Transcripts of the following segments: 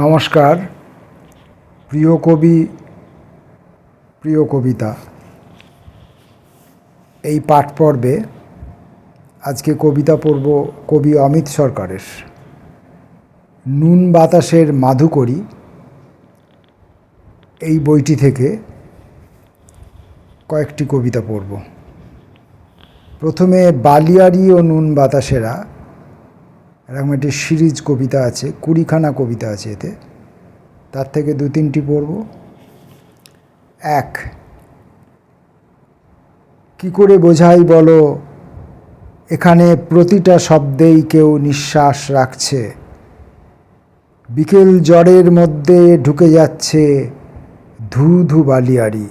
নমস্কার, প্রিয় কবি, প্রিয় কবিতা। এই পাঠ পর্বে আজকে কবিতা পড়ব কবি অমিত সরকারের। নুন বাতাসের মাধুকরী এই বইটি থেকে কয়েকটি কবিতা পড়ব। প্রথমে বালিয়ারি ও নুন বাতাসেরা এরকম একটি সিরিজ কবিতা আছে, কুড়িখানা কবিতা আছে এতে। তার থেকে দু তিনটি পড়ব। এক, কি করে বোঝাই বলো, এখানে প্রতিটা শব্দেই কেউ নিঃশ্বাস রাখছে। বিকেল জ্বরের মধ্যে ঢুকে যাচ্ছে ধু ধু বালিয়ারি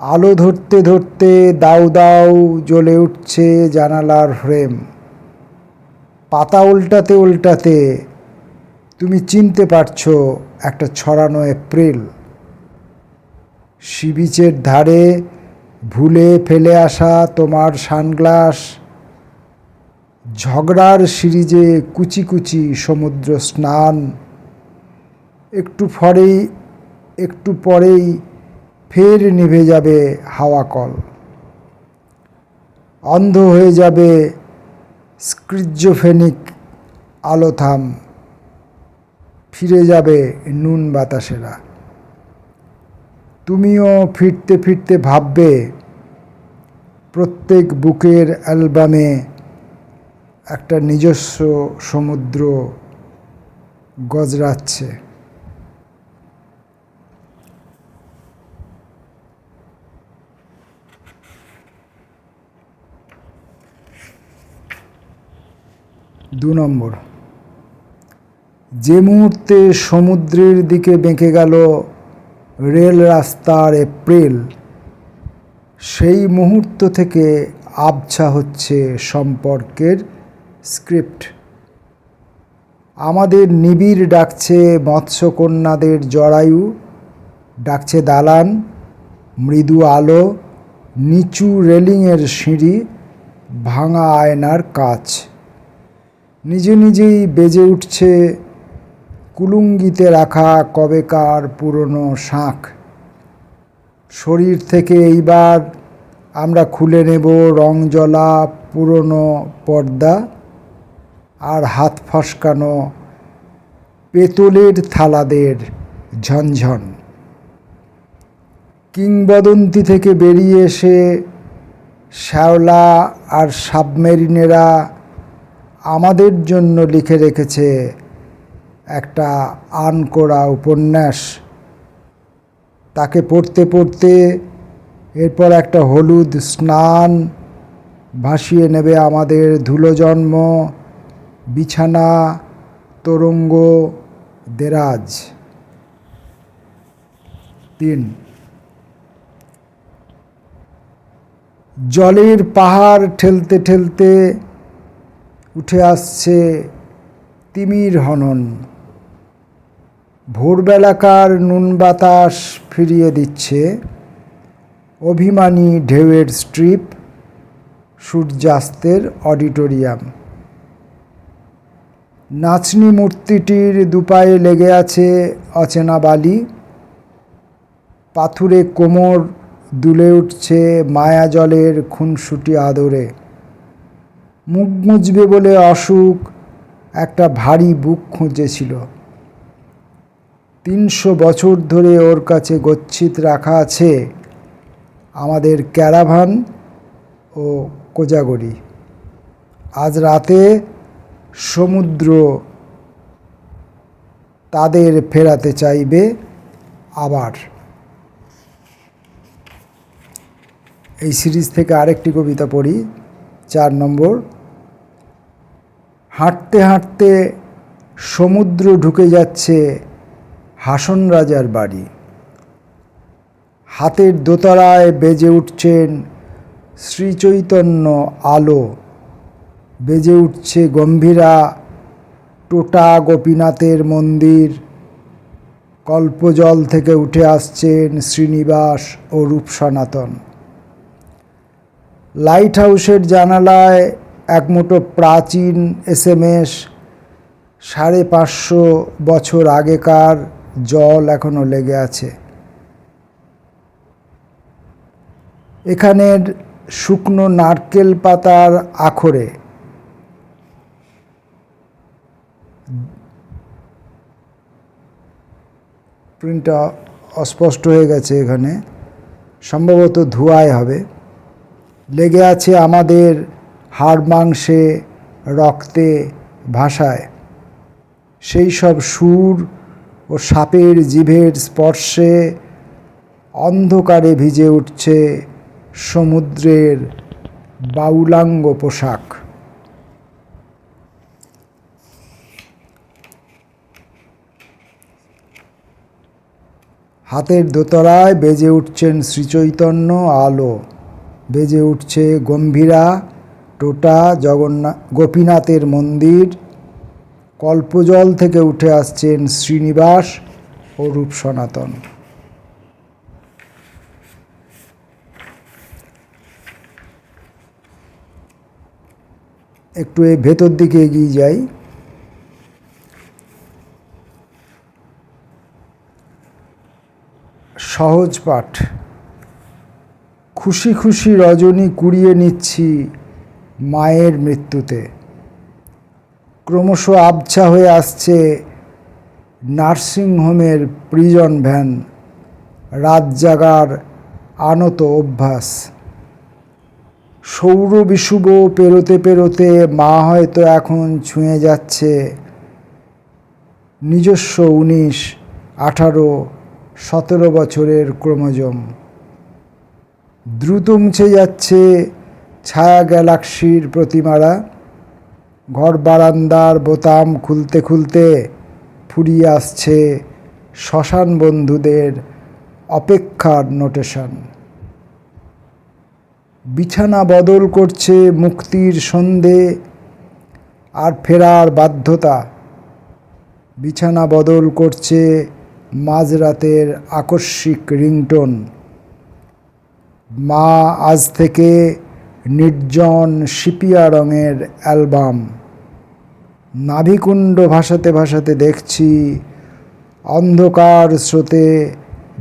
আলো ধরতে ধরতে দাউ দাউ জ্বলে উঠছে জানালার ফ্রেম। পাতা উল্টাতে উল্টাতে তুমি চিনতে পারছ একটা ছড়ানো এপ্রিল। সি বিচের ধারে ভুলে ফেলে আসা তোমার সানগ্লাস। ঝগড়ার সিরিজে কুচি কুচি সমুদ্র স্নান। একটু পরেই একটু পরেই ফের নিভে যাবে হাওয়া কল। অন্ধ হয়ে যাবে স্ক্রিজোফেনিক আলোথাম ফিরে যাবে নুন বাতাসেরা। তুমিও ফিরতে ফিরতে ভাববে, প্রত্যেক বুকের অ্যালবামে একটা নিজস্ব সমুদ্র গজরাচ্ছে। দু নম্বর। যে মুহূর্তে সমুদ্রের দিকে বেঁকে গেল রেল রাস্তার এপ্রিল, সেই মুহূর্ত থেকে আবছা হচ্ছে সম্পর্কের স্ক্রিপ্ট। আমাদের নিবিড় ডাকছে মৎস্যকন্যাদের জরায়ু, ডাকছে দালান, মৃদু আলো, নিচু রেলিংয়ের সিঁড়ি, ভাঙা আয়নার কাচ। নিজে নিজেই বেজে উঠছে কুলুঙ্গিতে রাখা কবেকার পুরনো শাঁখ। শরীর থেকে এইবার আমরা খুলে নেব রং জ্বলা পুরনো পর্দা আর হাত ফসকানো পেতলের থালাদের ঝনঝন। কিংবদন্তি থেকে বেরিয়ে এসে শ্যাওলা আর সাবমেরিনেরা আমাদের জন্য লিখে রেখেছে একটা আনকোড়া উপন্যাস। তাকে পড়তে পড়তে এরপর একটা হলুদ স্নান ভাসিয়ে নেবে আমাদের ধুলো জন্ম বিছানা, তরঙ্গ, দেরাজ। তিন। জলের পাহাড় ঠেলতে ঠেলতে উঠে আসছে তিমির হনন। ভোরবেলাকার নুন বাতাস ফিরিয়ে দিচ্ছে অভিমানী ঢেউয়ের স্ট্রিপ, সূর্যাস্তের অডিটোরিয়াম। নাচনি মূর্তিটির দুপায়ে লেগে আছে অচেনা বালি। পাথুরে কোমর দুলে উঠছে মায়া জলের খুনসুটি আদরে। মুখ মুজবে বলে অসুখ, একটা ভারী বুক খুঁজেছিল। তিনশো বছর ধরে ওর কাছে গচ্ছিত রাখা আছে আমাদের ক্যারাভান ও কোজাগরি। আজ রাতে সমুদ্র তাদের ফেরাতে চাইবে আবার। এই সিরিজ থেকে আরেকটি কবিতা পড়ি, চার নম্বর। হাঁটতে হাঁটতে সমুদ্র ঢুকে যাচ্ছে হাসন রাজার বাড়ি। হাতের দোতলায় বেজে উঠছেন শ্রীচৈতন্য আলো। বেজে উঠছে গম্ভীরা টোটা গোপীনাথের মন্দির। কল্পজল থেকে উঠে আসছেন শ্রীনিবাস ও রূপ সনাতন। লাইট হাউসের জানালায় এক মুঠো প্রাচীন এসএমএস সাড়ে পাঁচশো বছর আগেকার জল এখনও লেগে আছে। এখানের শুকনো নারকেল পাতার আখরে প্রিন্টটা অস্পষ্ট হয়ে গেছে এখানে। সম্ভবত ধোঁয়ায় হবে। লেগে আছে আমাদের হাড় মাংসে, রক্তে, ভাষায়। সেই সব সুর ও সাপের জিভের স্পর্শে অন্ধকারে ভিজে উঠছে সমুদ্রের বাউলাঙ্গ পোশাক। হাতের দোতরায় বেজে উঠছেন শ্রীচৈতন্য আলো, বেজে উঠছে গম্ভীরা টোটা জগন্নাথ গোপীনাথের মন্দির, কল্পজল থেকে উঠে আসছেন শ্রীনিবাস ও রূপ সনাতন। একটু এই ভেতর দিকে এগিয়ে যাই। সহজ পাঠ। খুশি খুশি রজনী কুড়িয়ে নিচ্ছি মায়ের মৃত্যুতে। ক্রমশ আবছা হয়ে আসছে নার্সিংহোমের প্রিজন ভ্যান রাত জাগার আনত অভ্যাস। সৌর বিষুব পেরোতে পেরোতে মা হয়তো এখন ছুঁয়ে যাচ্ছে নিজস্ব উনিশ, আঠারো, সতেরো বছরের ক্রোমোজোম। দ্রুত মুছে যাচ্ছে ছায়া গ্যালাক্সির প্রতিমারা ঘর বারান্দার বোতাম খুলতে খুলতে ফুরিয়ে আসছে শ্মশান বন্ধুদের অপেক্ষার নোটেশন। বিছানা বদল করছে মুক্তির সন্ধে আর ফেরার বাধ্যতা। বিছানা বদল করছে মাঝরাতের আকস্মিক রিংটোন। মা আজ থেকে নির্জন সিপিয়া রঙের অ্যালবাম। নাভিকুণ্ড ভাসাতে ভাসাতে দেখছি, অন্ধকার স্রোতে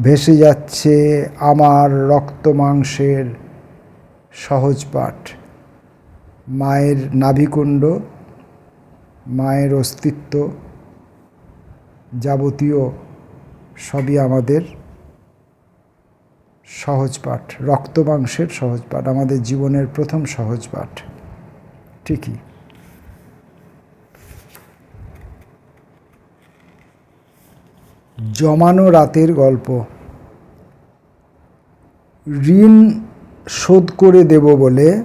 ভেসে যাচ্ছে আমার রক্ত মাংসের সহজ পাঠ। মায়ের নাভিকুণ্ড, মায়ের অস্তিত্ব যাবতীয় সবই আমাদের। সহজ পাঠ, রক্ত মাংসের সহজ পাঠ, আমাদের জীবনের প্রথম সহজ পাঠ। ঠিকই। জমানো রাতের গল্প। ঋণ শোধ করে দেব বলে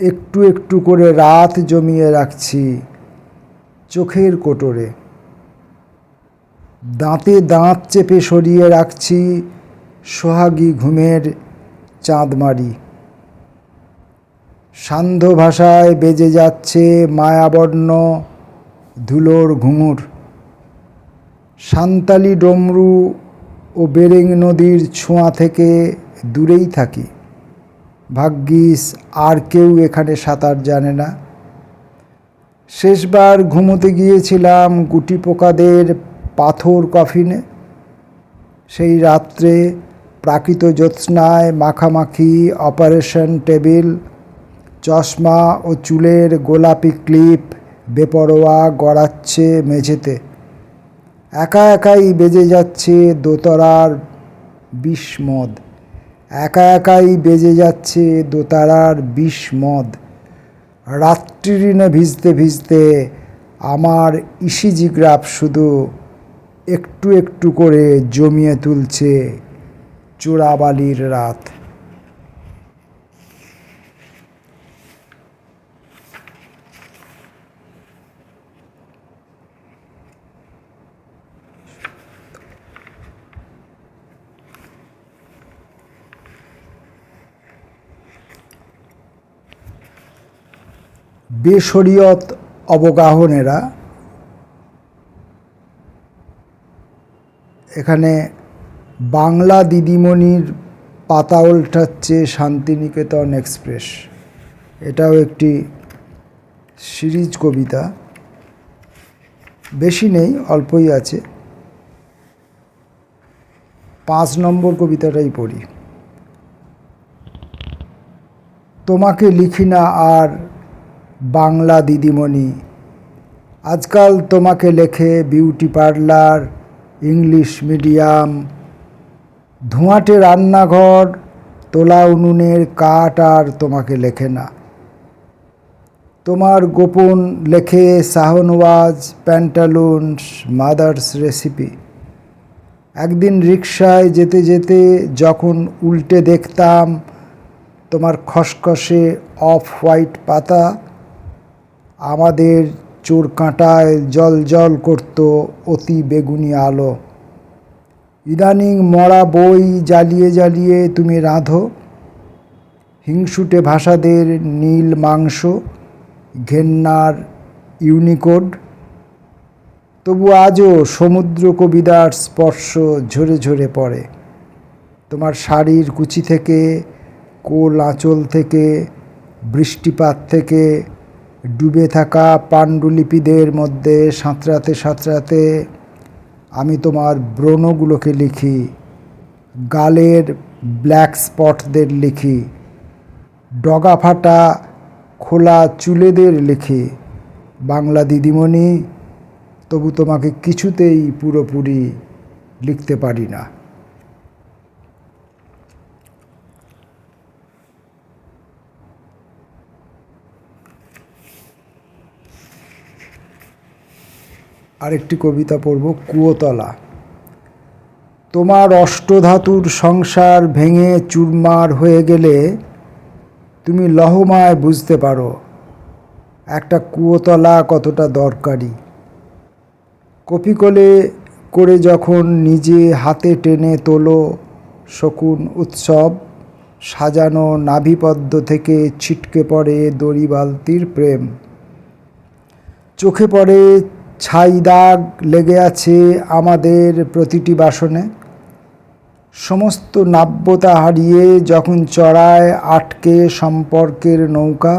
একটু একটু করে রাত জমিয়ে রাখছি চোখের কোটরে। দাঁতে দাঁত চেপে সরিয়ে রাখছি সোহাগী ঘুমের চাঁদমারি সান্ধ্য ভাষায় বেজে যাচ্ছে মায়াবর্ণ ধুলোর ঘুঙুর সান্তালি ডমরু ও বেরেং নদীর ছোঁয়া থেকে দূরেই থাকি। ভাগ্যিস আর কেউ এখানে সাঁতার জানে না। শেষবার ঘুমোতে গিয়েছিলাম গুটি পোকাদের পাথর কফিনে। সেই রাত্রে প্রাকৃত জ্যোৎস্নায় মাখামাখি, অপারেশন টেবিল, চশমা ও চুলের গোলাপি ক্লিপ বেপরোয়া গড়াচ্ছে মেঝেতে। একা একাই বেজে যাচ্ছে দোতরার বিষ-মদ একা একাই বেজে যাচ্ছে দোতারার বিষমদ রাত্রিঋণে ভিজতে ভিজতে আমার ইসিজি গ্রাফ শুধু একটু একটু করে জমিয়ে তুলছে চোরাবালির রাত। বেশরিয়ত অবগাহনেরা এখানে বাংলা দিদিমণির পাতা উল্টাচ্ছে শান্তিনিকেতন এক্সপ্রেস। এটাও একটি সিরিজ কবিতা। বেশি নেই, অল্পই আছে। পাঁচ নম্বর কবিতাটাই পড়ি। তোমাকে লিখি না আর বাংলা দিদিমণি। আজকাল তোমাকে লেখে বিউটি পার্লার, ইংলিশ মিডিয়াম ধোঁয়াটে রান্নাঘর, তোলা উনুনের কাঠ আর তোমাকে লেখে না। তোমার গোপন লেখে শাহনওয়াজ প্যান্টালুনস মাদার্স রেসিপি। একদিন রিক্সায় যেতে যেতে যখন উল্টে দেখতাম তোমার খসখসে অফ হোয়াইট পাতা, আমাদের চোর কাঁটায় জল জল করত অতি বেগুনি আলো। ইদানিং মরা বই জ্বালিয়ে জ্বালিয়ে তুমি রাঁধো। হিংসুটে ভাষাদের নীল মাংস, ঘেন্নার ইউনিকোড। তবু আজও সমুদ্র কবিতার স্পর্শ ঝরে ঝরে পড়ে। তোমার শাড়ির কুচি থেকে, কোল আঁচল থেকে, বৃষ্টিপাত থেকে, ডুবে থাকা পাণ্ডুলিপিদের মধ্যে সাঁতরাতে সাঁতরাতে আমি তোমার ব্রণগুলোকে লিখি, গালের ব্ল্যাক স্পটদের লিখি, ডগা ফাটা খোলা চুলেদের লিখি। বাংলা দিদিমণি, তবু তোমাকে কিছুতেই পুরোপুরি লিখতে পারি না। আরেকটি কবিতা পড়ব, কুয়োতলা। তোমার অষ্টধাতুর সংসার ভেঙে চুরমার হয়ে গেলে তুমি লহমায় বুঝতে পারো একটা কুয়োতলা কতটা দরকারি। কপিকলে করে যখন নিজে হাতে টেনে তোলো শকুন উৎসব, সাজানো নাভিপদ্ম থেকে ছিটকে পড়ে দড়ি বালতির প্রেম। চোখে পড়ে ছাই দাগ লেগে আছে আমাদের প্রতিটি বাসনে। সমস্ত নাব্যতা হারিয়ে যখন চড়ায় আটকে সম্পর্কের নৌকা,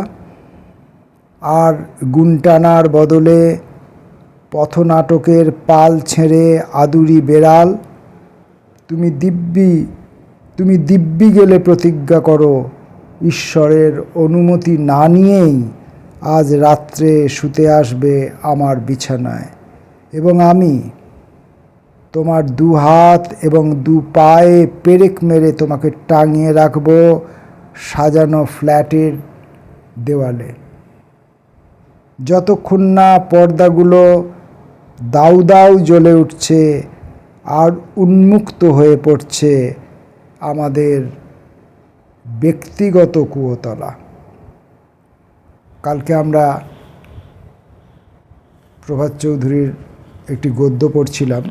আর গুনটানার বদলে পথনাটকের পাল ছেড়ে আদুরি বেড়াল, তুমি দিব্যি তুমি দিব্যি গেলে প্রতিজ্ঞা করো, ঈশ্বরের অনুমতি না নিয়েই আজ রাত্রে শুতে আসবে আমার বিছানায়। এবং আমি তোমার দু হাত এবং দু পায়ে পেরেক মেরে তোমাকে টাঙিয়ে রাখব সাজানো ফ্ল্যাটের দেওয়ালে। যতক্ষণ না পর্দাগুলো দাউ দাউ জ্বলে উঠছে আর উন্মুক্ত হয়ে পড়ছে আমাদের ব্যক্তিগত কুয়োতলা। কালকে আমরা প্রভাত চৌধুরীর একটি গদ্য পড়ছিলাম,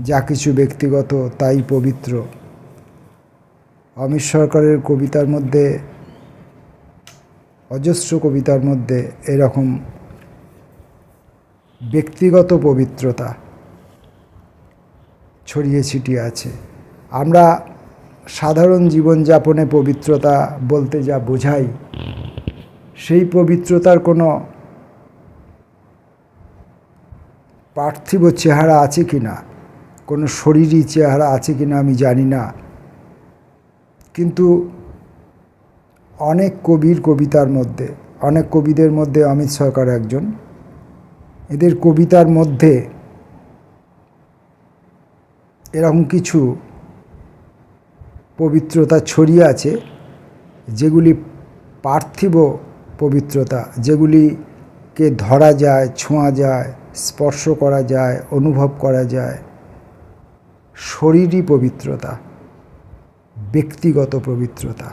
যা কিছু ব্যক্তিগত, তাই পবিত্র। অমিত সরকারের কবিতার মধ্যে, অজস্র কবিতার মধ্যে এরকম ব্যক্তিগত পবিত্রতা ছড়িয়ে ছিটিয়ে আছে। আমরা সাধারণ জীবনযাপনে পবিত্রতা বলতে যা বোঝাই সেই পবিত্রতার কোনো পার্থিব চেহারা আছে কি না? কোনো শরীরী চেহারা আছে কি না আমি জানি না। কিন্তু অনেক কবির কবিতার মধ্যে, অনেক কবিদের মধ্যে অমিত সরকার একজন। এদের কবিতার মধ্যে এরকম কিছু পবিত্রতা ছড়িয়ে আছে, যেগুলি পার্থিব পবিত্রতা, যেগুলিকে ধরা যায়, ছোঁয়া যায়, স্পর্শ করা যায়, অনুভব করা যায়, শরীরই পবিত্রতা, ব্যক্তিগত পবিত্রতা।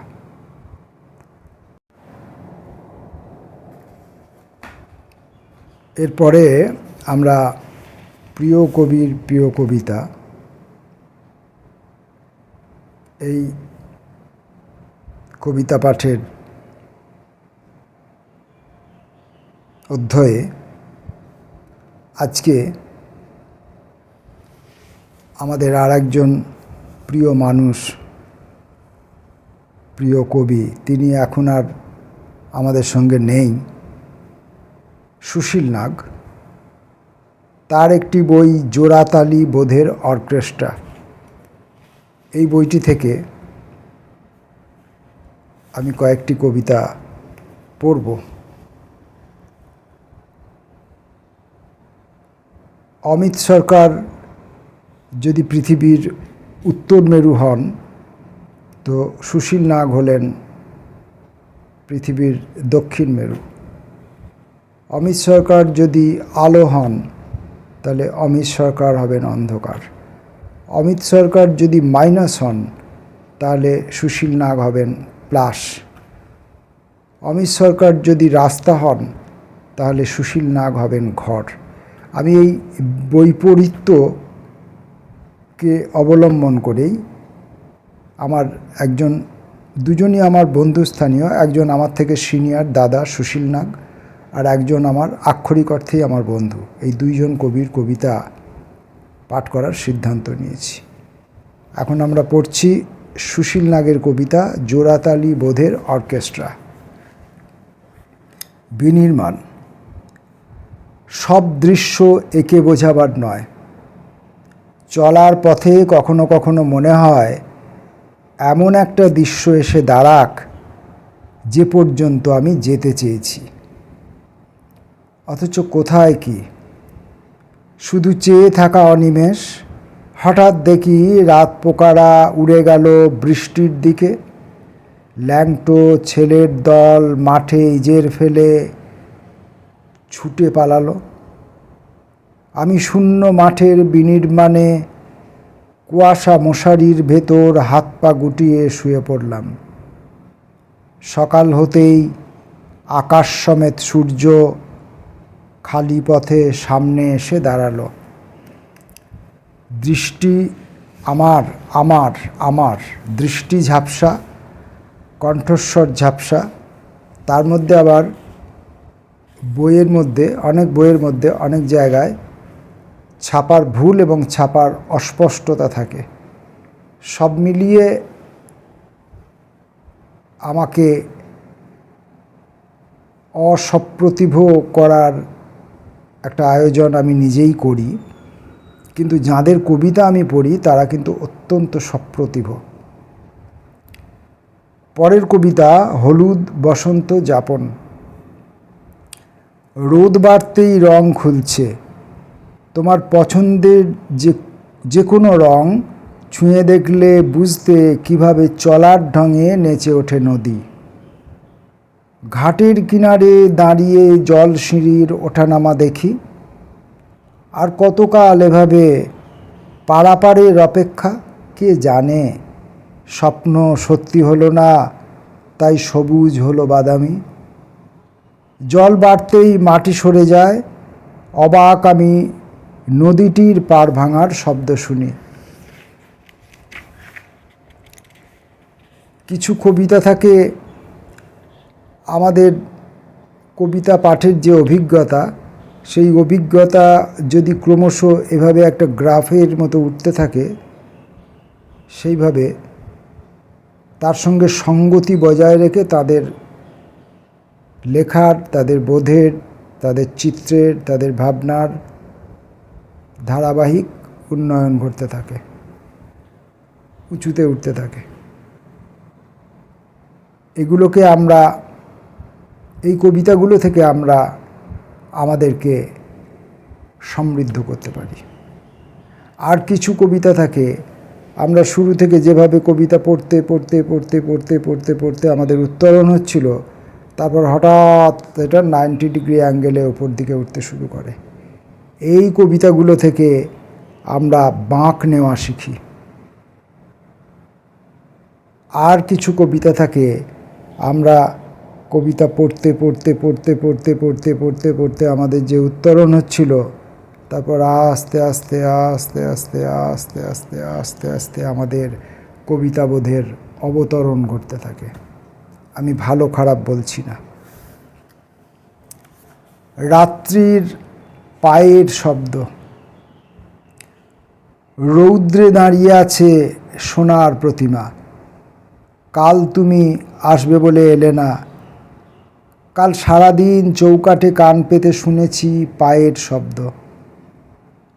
এরপরে আমরা প্রিয় কবির প্রিয় কবিতা, এই কবিতা পাঠের অধ্যায়ে আজকে আমাদের আর একজন প্রিয় মানুষ, প্রিয় কবি, তিনি এখন আর আমাদের সঙ্গে নেই, সুশীল নাগ। তার একটি বই, জোড়াতালি বোধের অর্কেস্ট্রা। এই বইটি থেকে আমি কয়েকটি কবিতা পড়ব। অমিত সরকার যদি পৃথিবীর উত্তর মেরু হন, তো সুশীল নাগ হলেন পৃথিবীর দক্ষিণ মেরু। অমিত সরকার যদি আলো হন, তাহলে অমিত সরকার হবেন অন্ধকার। অমিত সরকার যদি মাইনাস হন, তাহলে সুশীল নাগ হবেন প্লাস। অমিত সরকার যদি রাস্তা হন, তাহলে সুশীল নাগ হবেন ঘর। আমি এই বৈপরীত্যকে অবলম্বন করেই আমার একজন, দুজনই আমার বন্ধুস্থানীয় একজন আমার থেকে সিনিয়র দাদা সুশীল নাগ আর একজন আমার আক্ষরিক অর্থেই আমার বন্ধু। এই দুইজন কবির কবিতা পাঠ করার সিদ্ধান্ত নিয়েছি। এখন আমরা পড়ছি সুশীল নাগের কবিতা জোড়াতালি বোধের অর্কেস্ট্রা। বিনির্মাণ। সব দৃশ্য একে বোঝাবার নয়। চলার পথে কখনো কখনো মনে হয়, এমন একটা দৃশ্য এসে দাঁড়াক, যে পর্যন্ত আমি যেতে চেয়েছি। অথচ কোথায় কি? শুধু চেয়ে থাকা অনিমেষ, হঠাৎ দেখি রাত পোকারা উড়ে গেল বৃষ্টির দিকে। ল্যাংটো ছেলের দল মাঠে ইজের ফেলে ছুটে পালালো। আমি শূন্য মাঠের বিনির্মাণে কুয়াশা মশারির ভেতর হাত পা গুটিয়ে শুয়ে পড়লাম। সকাল হতেই আকাশ সমেত সূর্য খালি পথে সামনে এসে দাঁড়াল। দৃষ্টি আমার আমার আমার, দৃষ্টি ঝাপসা, কণ্ঠস্বর ঝাপসা, তার মধ্যে আবার বইয়ের মধ্যে, অনেক বইয়ের মধ্যে, অনেক জায়গায় ছাপার ভুল এবং ছাপার অস্পষ্টতা থাকে। সব মিলিয়ে আমাকে অসপ্রতিভ করার একটা আয়োজন আমি নিজেই করি। কিন্তু যাদের কবিতা আমি পড়ি, তারা কিন্তু অত্যন্ত সপ্রতিভ। পরের কবিতা, হলুদ বসন্ত যাপন। রোদ বাড়তেই রং খুলছে। তোমার পছন্দের যে যে কোনো রং ছুঁয়ে দেখলে বুঝতে কীভাবে চলার ঢঙে নেচে ওঠে নদী। ঘাটের কিনারে দাঁড়িয়ে জল সিঁড়ির ওঠানামা দেখি। আর কতকাল এভাবে পাড়াপাড়ের অপেক্ষা, কে জানে? স্বপ্ন সত্যি হলো না, তাই সবুজ হলো বাদামি। জল বাড়তেই মাটি সরে যায়। অবাক আমি নদীটির পার ভাঙার শব্দ শুনি। কিছু কবিতা থাকে। আমাদের কবিতা পাঠের যে অভিজ্ঞতা, সেই অভিজ্ঞতা যদি ক্রমশ এভাবে একটা গ্রাফের মতো উঠতে থাকে, সেইভাবে তার সঙ্গে সঙ্গতি বজায় রেখে তাদের লেখার, তাদের বোধের, তাদের চিত্রের, তাদের ভাবনার ধারাবাহিক উন্নয়ন ঘটতে থাকে, উঁচুতে উঠতে থাকে। এগুলোকে আমরা, এই কবিতাগুলো থেকে আমরা আমাদেরকে সমৃদ্ধ করতে পারি। আর কিছু কবিতা থাকে, আমরা শুরু থেকে যেভাবে কবিতা পড়তে পড়তে পড়তে পড়তে পড়তে পড়তে আমাদের উত্তরণ হচ্ছিল তারপর হঠাৎ এটা নাইনটি ডিগ্রি অ্যাঙ্গেলে ওপর দিকে উঠতে শুরু করে। এই কবিতাগুলো থেকে আমরা বাঁক নেওয়া শিখি। আর কিছু কবিতা থাকে, আমরা কবিতা পড়তে পড়তে পড়তে পড়তে পড়তে পড়তে পড়তে আমাদের যে উত্তরণ হচ্ছিল, তারপর আস্তে আস্তে আস্তে আস্তে আস্তে আস্তে আস্তে আস্তে আমাদের কবিতাবোধের অবতরণ ঘটতে থাকে। আমি ভালো খারাপ বলছি না। রাত্রির পায়ের শব্দ। রৌদ্রে দাঁড়িয়ে আছে সোনার প্রতিমা। কাল তুমি আসবে বলে এলে না। কাল সারাদিন চৌকাঠে কান পেতে শুনেছি পায়ের শব্দ।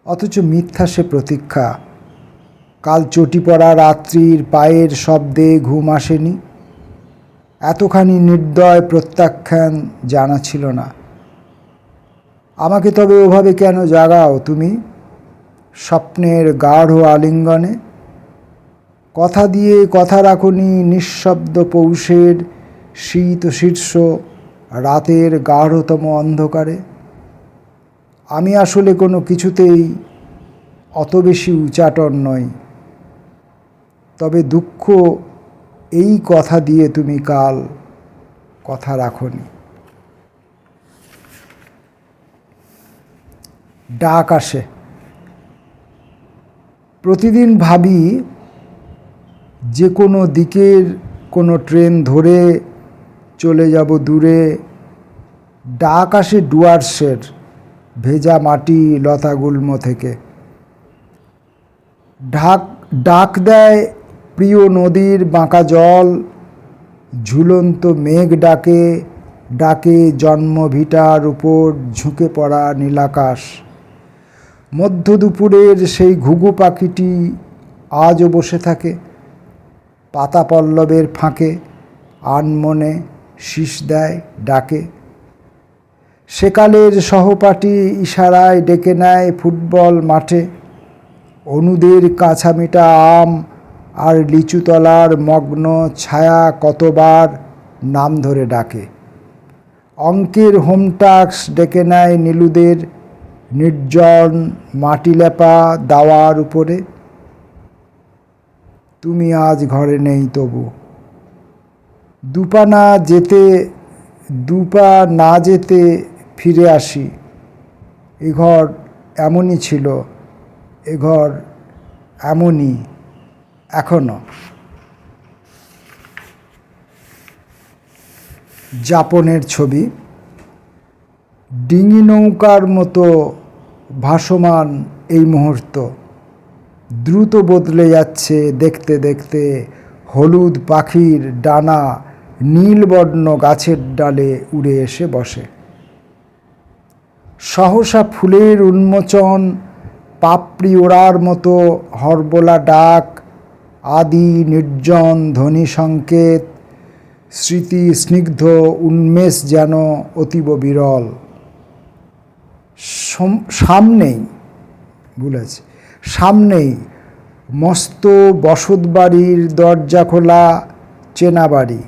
অথচ মিথ্যা সে প্রতীক্ষা। কাল চটি পড়া রাত্রির পায়ের শব্দে ঘুম আসেনি। এতখানি নির্দয় প্রত্যাখ্যান জানা ছিল না। আমাকে তবে ওভাবে কেন জাগাও তুমি? স্বপ্নের গাঢ় আলিঙ্গনে? কথা দিয়ে কথা রাখুনি নিঃশব্দ পৌষের শীত শীর্ষ রাতের গাঢ়তম অন্ধকারে। আমি আসলে কোনো কিছুতেই অত বেশি উচাটন নই। তবে দুঃখ এই কথা দিয়ে তুমি কাল কথা রাখনি। ডাক আসে। প্রতিদিন ভাবি যে কোনো দিকের কোনো ট্রেন ধরে চলে যাব দূরে। ডাক আসে ডুয়ার্সের ভেজা মাটি লতাগুল্ম থেকে। ঢাক, ডাক দেয় প্রিয় নদীর বাঁকা জল, ঝুলন্ত মেঘ ডাকে ডাকে জন্মভিটার উপর ঝুঁকে পড়া নীলাকাশ। মধ্য দুপুরের সেই ঘুঘু পাখিটি আজও বসে থাকে, পাতা পল্লবের ফাঁকে, আনমনে শীষ দেয়, ডাকে। সেকালের সহপাঠী ইশারায় ডেকে নেয় ফুটবল মাঠে অনুদের কাছামিটা আম আর লিচুতলার মগ্ন ছায়া কতবার নাম ধরে ডাকে। অঙ্কের হোমটাক্স ডেকে নেয় নীলুদের নির্জন মাটি মাটিলেপা দাওয়ার উপরে। তুমি আজ ঘরে নেই তবু। দুপা না যেতে, দুপা না যেতে ফিরে আসি। এ ঘর এমনই ছিল, এ ঘর এমনই। এখনও। যাপনের ছবি। ডিঙি নৌকার মতো ভাসমান এই মুহূর্ত। দ্রুত বদলে যাচ্ছে দেখতে দেখতে হলুদ পাখির ডানা নীলবর্ণ গাছের ডালে উড়ে এসে বসে। সহসা ফুলের উন্মোচন, পাপড়ি ওড়ার মতো হরবোলা ডাক আদি নির্জন ধ্বনি সংকেত, স্মৃতি স্নিগ্ধ উন্মেষ যেন অতীব বিরল। সামনেই, ভুলেছে, সামনেই মস্ত বসত বাড়ির দরজা খোলা, চেনা বাড়ি,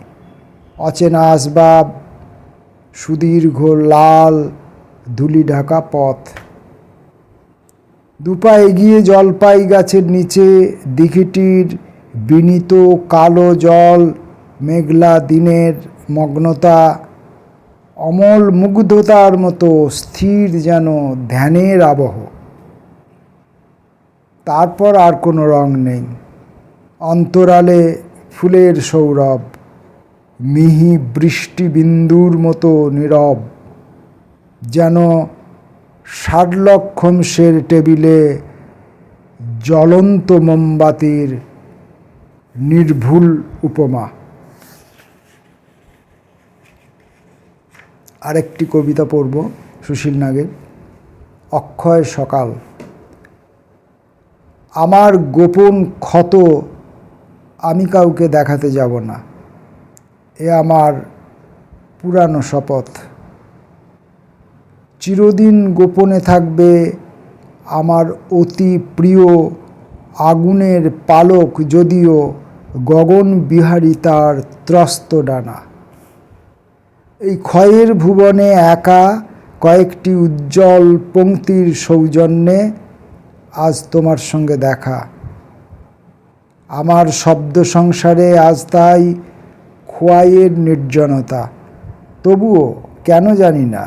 অচেনা আসবাব, সুদীর্ঘ লাল ধুলি ঢাকা পথ। দুপা এগিয়ে জলপাই গাছের নিচে, দিঘিটির বিনীত কালো জল, মেঘলা দিনের মগ্নতা, অমল মুগ্ধতার মতো স্থির যেন ধ্যানের আবহ। তারপর আর কোনো রং নেই। অন্তরালে ফুলের সৌরভ, মিহি বৃষ্টি বিন্দুর মতো নীরব, যেন ষাটলক খমসের টেবিলে জ্বলন্ত মোমবাতির নির্ভুল উপমা। আরেকটি কবিতা পড়ব সুশীল নাগের। অক্ষয় সকাল। আমার গোপন ক্ষত আমি কাউকে দেখাতে যাব না। এ আমার পুরানো শপথ। চিরদিন গোপনে থাকবে আমার অতি প্রিয় আগুনের পালক যদিও গগন বিহারী তার ত্রস্ত ডানা। এই ক্ষয়ের ভুবনে একা কয়েকটি উজ্জ্বল পংক্তির সৌজন্যে আজ তোমার সঙ্গে দেখা। আমার শব্দ সংসারে আজ তাই খোয়াইয়ের নির্জনতা। তবুও কেন জানি না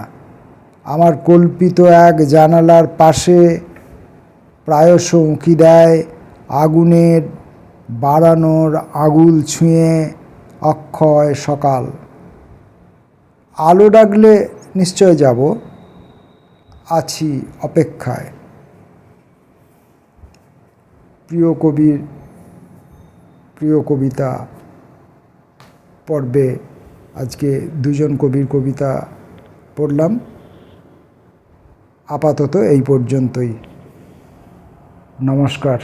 আমার কল্পিত এক জানালার পাশে প্রায়শ উঁকি দেয় আগুনের বাড়ানোর আগুল ছুঁয়ে অক্ষয় সকাল। আলো ডাকলে নিশ্চয় যাব, আছি অপেক্ষায়। প্রিয় কবির, প্রিয় কবিতা পর্বে আজকে দুজন কবির কবিতা পড়লাম। আপাতত এই পর্যন্তই। নমস্কার।